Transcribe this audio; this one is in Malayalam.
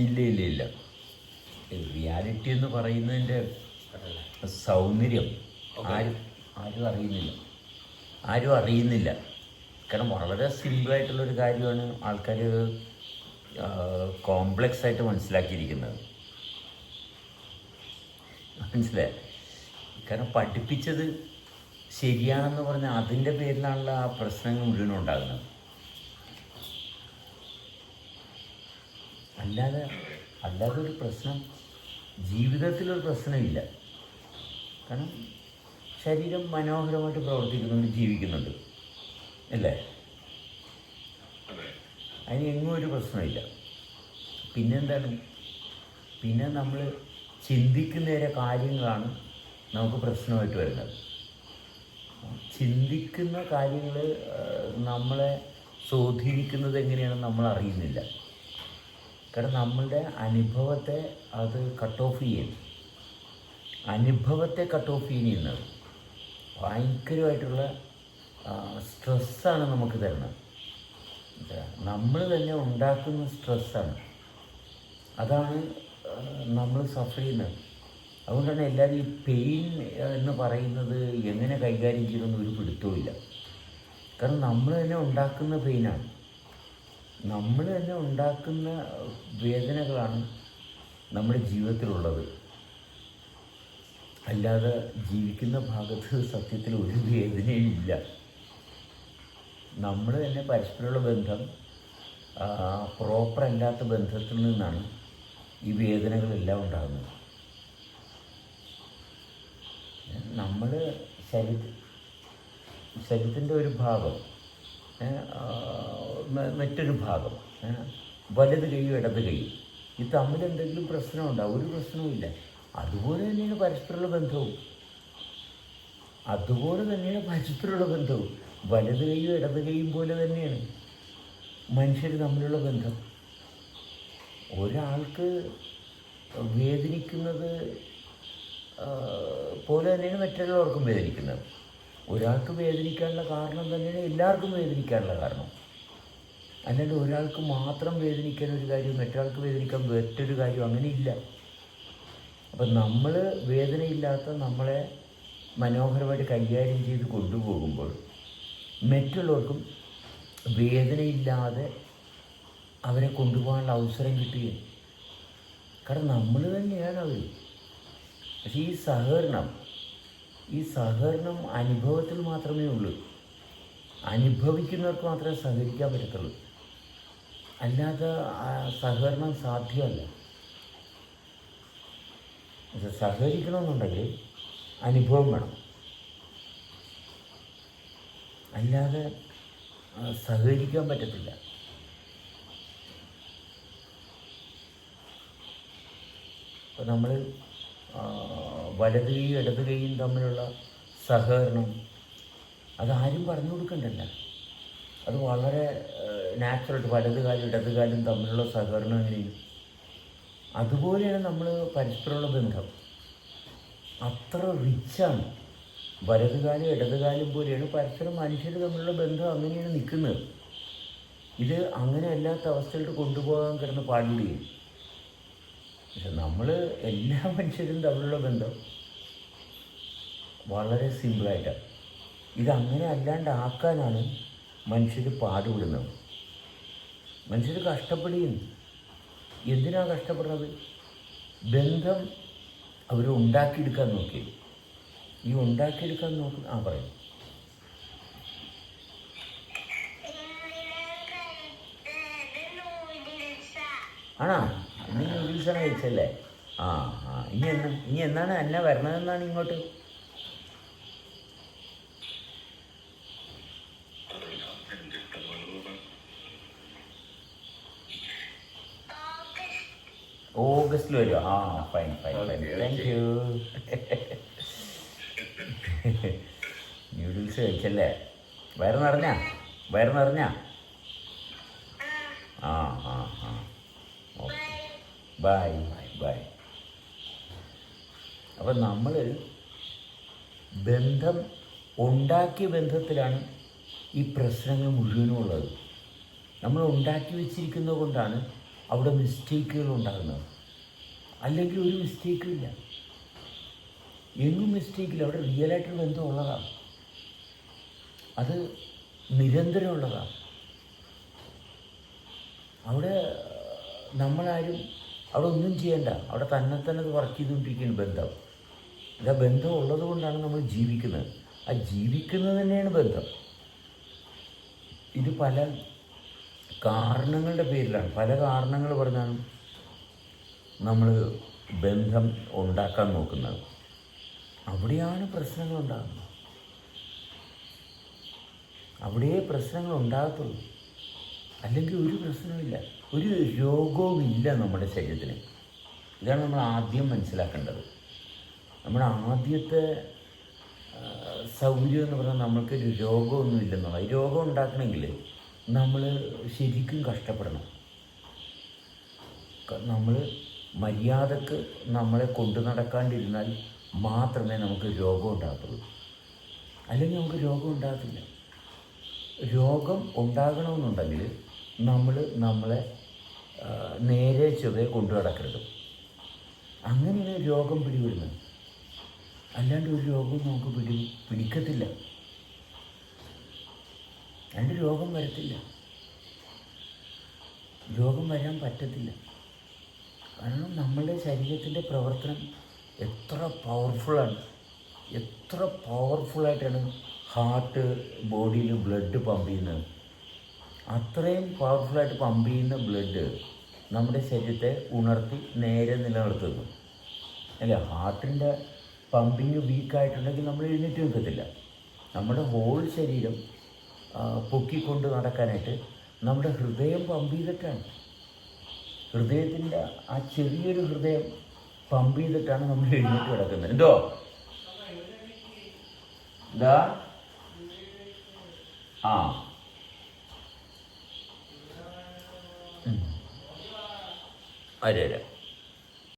ഇല്ല ഇല്ല ഇല്ല. റിയാലിറ്റി എന്ന് പറയുന്നതിന്റെ സൗന്ദര്യം ആരും ആരും അറിയുന്നില്ല. ആരും അറിയുന്നില്ല. കാരണം വളരെ സിമ്പിളായിട്ടുള്ളൊരു കാര്യമാണ് ആൾക്കാർ കോംപ്ലക്സ് ആയിട്ട് മനസ്സിലാക്കിയിരിക്കുന്നത്. മനസ്സിലായി? കാരണം പഠിപ്പിച്ചത് ശരിയാണെന്ന് പറഞ്ഞാൽ അതിന്റെ പേരിലാണല്ലോ ആ പ്രശ്നങ്ങൾ മുഴുവൻ ഉണ്ടാകുന്നത്. അല്ലാതെ അല്ലാതെ ഒരു പ്രശ്നം ജീവിതത്തിലൊരു പ്രശ്നമില്ല. കാരണം ശരീരം മനോഹരമായിട്ട് പ്രവർത്തിക്കുന്നുണ്ട് ജീവിക്കുന്നുണ്ട്. അല്ലേ? അതിന് എങ്ങും ഒരു പ്രശ്നമില്ല. പിന്നെന്താണ്? പിന്നെ നമ്മൾ ചിന്തിക്കുന്നതിലെ കാര്യങ്ങളാണ് നമുക്ക് പ്രശ്നമായിട്ട് വരുന്നത്. ചിന്തിക്കുന്ന കാര്യങ്ങൾ നമ്മളെ സ്വാധീനിക്കുന്നത് എങ്ങനെയാണെന്ന് നമ്മൾ അറിയുന്നില്ല കാരണം നമ്മളുടെ അനുഭവത്തെ അത് കട്ട് ഓഫ് ചെയ്യും അനുഭവത്തെ കട്ട് ഓഫ് ചെയ്യുന്നത് ഭയങ്കരമായിട്ടുള്ള സ്ട്രെസ്സാണ് നമുക്ക് തരുന്നത്. നമ്മൾ തന്നെ ഉണ്ടാക്കുന്ന സ്ട്രെസ്സാണ് അതാണ് നമ്മൾ സഫർ ചെയ്യുന്നത്. അതുകൊണ്ടാണ് എല്ലാവരും ഈ പെയിൻ എന്ന് പറയുന്നത് എങ്ങനെ കൈകാര്യം ചെയ്യണമെന്ന് ഒരു പിടുത്തവുമില്ല കാരണം നമ്മൾ തന്നെ ഉണ്ടാക്കുന്ന പെയിനാണ് നമ്മൾ തന്നെ ഉണ്ടാക്കുന്ന വേദനകളാണ് നമ്മുടെ ജീവിതത്തിലുള്ളത്. അല്ലാതെ ജീവിക്കുന്ന ഭാഗത്ത് സത്യത്തിൽ ഒരു വേദനയും ഇല്ല. നമ്മൾ തന്നെ പരസ്പരമുള്ള ബന്ധം പ്രോപ്പർ അല്ലാത്ത ബന്ധത്തിൽ നിന്നാണ് ഈ വേദനകളെല്ലാം ഉണ്ടാകുന്നത്. നമ്മൾ ശരീര ശരീരത്തിന്റെ ഒരു ഭാഗം മറ്റൊരു ഭാഗം. വലത് കൈയും ഇടത് കൈയും ഇത് തമ്മിൽ എന്തെങ്കിലും പ്രശ്നമുണ്ടോ ഒരു പ്രശ്നവുമില്ല അതുപോലെ തന്നെയാണ് പരസ്പരമുള്ള ബന്ധവും. അതുപോലെ തന്നെയാണ് പരസ്പരമുള്ള ബന്ധവും. വലത് കൈയും ഇടത് കൈയും പോലെ തന്നെയാണ് മനുഷ്യർ തമ്മിലുള്ള ബന്ധം. ഒരാൾക്ക് വേദനിക്കുന്നത് പോലെ തന്നെയാണ് മറ്റുള്ളവർക്കും വേദനിക്കുന്നത്. ഒരാൾക്ക് വേദനിക്കാനുള്ള കാരണം തന്നെയാണ് എല്ലാവർക്കും വേദനിക്കാനുള്ള കാരണം. അല്ലാണ്ട് ഒരാൾക്ക് മാത്രം വേദനിക്കാൻ ഒരു കാര്യം മറ്റൊരാൾക്ക് വേദനിക്കാൻ മറ്റൊരു കാര്യം അങ്ങനെയില്ല. അപ്പം നമ്മൾ വേദനയില്ലാത്ത നമ്മളെ മനോഹരമായിട്ട് കൈകാര്യം ചെയ്ത് കൊണ്ടുപോകുമ്പോൾ മറ്റുള്ളവർക്കും വേദനയില്ലാതെ അവരെ കൊണ്ടുപോകാനുള്ള അവസരം കിട്ടുകയും. കാരണം നമ്മൾ തന്നെയാണ് അവർ പക്ഷേ ഈ സഹകരണം ഈ സഹകരണം അനുഭവത്തിൽ മാത്രമേ ഉള്ളൂ. അനുഭവിക്കുന്നവർക്ക് മാത്രമേ സഹകരിക്കാൻ പറ്റത്തുള്ളൂ. അല്ലാതെ സഹകരണം സാധ്യമല്ല. സഹകരിക്കണമെന്നുണ്ടെങ്കിൽ അനുഭവം വേണം. അല്ലാതെ സഹകരിക്കാൻ പറ്റത്തില്ല. അപ്പോൾ നമ്മൾ വലത് കൈയും ഇടത് കൈയും തമ്മിലുള്ള സഹകരണം അതാരും പറഞ്ഞു കൊടുക്കണ്ടല്ല. അത് വളരെ നാച്ചുറൽ വലത് കാലും ഇടത് തമ്മിലുള്ള സഹകരണം എങ്ങനെയും അതുപോലെയാണ് നമ്മൾ പരസ്പരമുള്ള ബന്ധം. അത്ര റിച്ചാണ് വലത് കാലും ഇടത് കാലും പോലെയാണ് പരസ്പരം മനുഷ്യർ തമ്മിലുള്ള ബന്ധം അങ്ങനെയാണ് നിൽക്കുന്നത്. ഇത് അങ്ങനെ അല്ലാത്ത അവസ്ഥയിലോട്ട് കൊണ്ടുപോകാൻ കിടന്ന് പാടുകയും നമ്മൾ എല്ലാ മനുഷ്യരും തമ്മിലുള്ള ബന്ധം വളരെ സിമ്പിളായിട്ടാണ് ഇതങ്ങനെ അല്ലാണ്ട് ആക്കാനാണ് മനുഷ്യർ പാടുപെടുന്നത് മനുഷ്യർ കഷ്ടപ്പെടുകയും എന്തിനാണ് കഷ്ടപ്പെടുന്നത് ബന്ധം അവർ ഉണ്ടാക്കിയെടുക്കാൻ നോക്കി ഈ ഉണ്ടാക്കിയെടുക്കാൻ നോക്കി ആ പറയും ആണോ നൂഡിൽസാണ് കഴിച്ചല്ലേ? ആ ആ. ഇനി എന്നാ ഇനി എന്നാണ് എന്നെ വരണതെന്നാണ് ഇങ്ങോട്ട്? ഓഗസ്റ്റിൽ വരുമോ ആ fine fine fine thank you noodles കഴിച്ചല്ലേ? വയറ് നിറഞ്ഞാ? വയറ് നിറഞ്ഞ ആ ആ ആ ഓക്കെ ബൈ ബൈ അപ്പം നമ്മൾ ബന്ധം ഉണ്ടാക്കിയ ബന്ധത്തിലാണ് ഈ പ്രശ്നങ്ങൾ മുഴുവനും ഉള്ളത് നമ്മൾ ഉണ്ടാക്കി വെച്ചിരിക്കുന്നത് കൊണ്ടാണ് അവിടെ മിസ്റ്റേക്കുകൾ ഉണ്ടാകുന്നത്. അല്ലെങ്കിൽ ഒരു മിസ്റ്റേക്കും ഇല്ല. എങ്ങും മിസ്റ്റേക്കില്ല അവിടെ റിയലായിട്ടൊരു ബന്ധം ഉള്ളതാണ് അത് നിരന്തരമുള്ളതാണ്. അവിടെ നമ്മളാരും അവിടെ ഒന്നും ചെയ്യണ്ട. അവിടെ തന്നെ തന്നെ അത് വർക്ക് ചെയ്തുകൊണ്ടിരിക്കുന്ന ബന്ധം. ആ ബന്ധം ഉള്ളത് കൊണ്ടാണ് നമ്മൾ ജീവിക്കുന്നത്. ആ ജീവിക്കുന്നത് തന്നെയാണ് ബന്ധം. ഇത് പല കാരണങ്ങളുടെ പേരിലാണ്. പല കാരണങ്ങൾ പറഞ്ഞാണ് നമ്മൾ ബന്ധം ഉണ്ടാക്കാൻ നോക്കുന്നത്. അവിടെയാണ് പ്രശ്നങ്ങൾ ഉണ്ടാകുന്നത്. അവിടെയേ പ്രശ്നങ്ങൾ ഉണ്ടാകത്തുള്ളൂ. അല്ലെങ്കിൽ ഒരു പ്രശ്നവുമില്ല. ഒരു രോഗവുമില്ല നമ്മുടെ ശരീരത്തിന്. ഇതാണ് നമ്മൾ ആദ്യം മനസ്സിലാക്കേണ്ടത്. നമ്മുടെ ആദ്യത്തെ സൗകര്യം എന്ന് പറഞ്ഞാൽ നമ്മൾക്കൊരു രോഗമൊന്നും ഇല്ലെന്നുള്ള ഈ രോഗം ഉണ്ടാക്കണമെങ്കിൽ നമ്മൾ ശരിക്കും കഷ്ടപ്പെടണം. നമ്മൾ മര്യാദയ്ക്ക് നമ്മളെ കൊണ്ടു നടക്കാണ്ടിരുന്നാൽ മാത്രമേ നമുക്ക് രോഗം ഉണ്ടാകത്തുള്ളൂ. അല്ലെങ്കിൽ നമുക്ക് രോഗം ഉണ്ടാകത്തില്ല. രോഗം ഉണ്ടാകണമെന്നുണ്ടെങ്കിൽ നമ്മൾ നമ്മളെ നേരെ ചൊവ്വെ കൊണ്ടു നടക്കരുത്. അങ്ങനെയാണ് രോഗം പിടിപെടുന്നത്. അല്ലാണ്ട് ഒരു രോഗവും നമുക്ക് പിടി പിടിക്കത്തില്ല. രണ്ട് രോഗം വരത്തില്ല. രോഗം വരാൻ പറ്റത്തില്ല. കാരണം നമ്മളുടെ ശരീരത്തിന്റെ പ്രവർത്തനം എത്ര പവർഫുള്ളാണ് എത്ര പവർഫുള്ളായിട്ടാണ് ഹാർട്ട് ബോഡിയിൽ ബ്ലഡ് പമ്പ് ചെയ്യുന്നത്. അത്രയും പവർഫുള്ളായിട്ട് പമ്പ് ചെയ്യുന്ന ബ്ലഡ് നമ്മുടെ ശരീരത്തെ ഉണർത്തി നേരെ നിലനിർത്തുന്നു. അല്ല? ഹാർട്ടിന്റെ പമ്പിങ് വീക്കായിട്ടുണ്ടെങ്കിൽ നമ്മൾ എഴുന്നേറ്റ് നിൽക്കത്തില്ല. നമ്മുടെ ഹോൾ ശരീരം പൊക്കിക്കൊണ്ട് നടക്കാനായിട്ട് നമ്മുടെ ഹൃദയം പമ്പ് ചെയ്തിട്ടാണ്. ഹൃദയത്തിന്റെ ആ ചെറിയൊരു ഹൃദയം പമ്പ് ചെയ്തിട്ടാണ് നമ്മൾ എഴുന്നേറ്റ് കിടക്കുന്നത്. എന്തോ? ഇതാ ആ. വരാം വരാം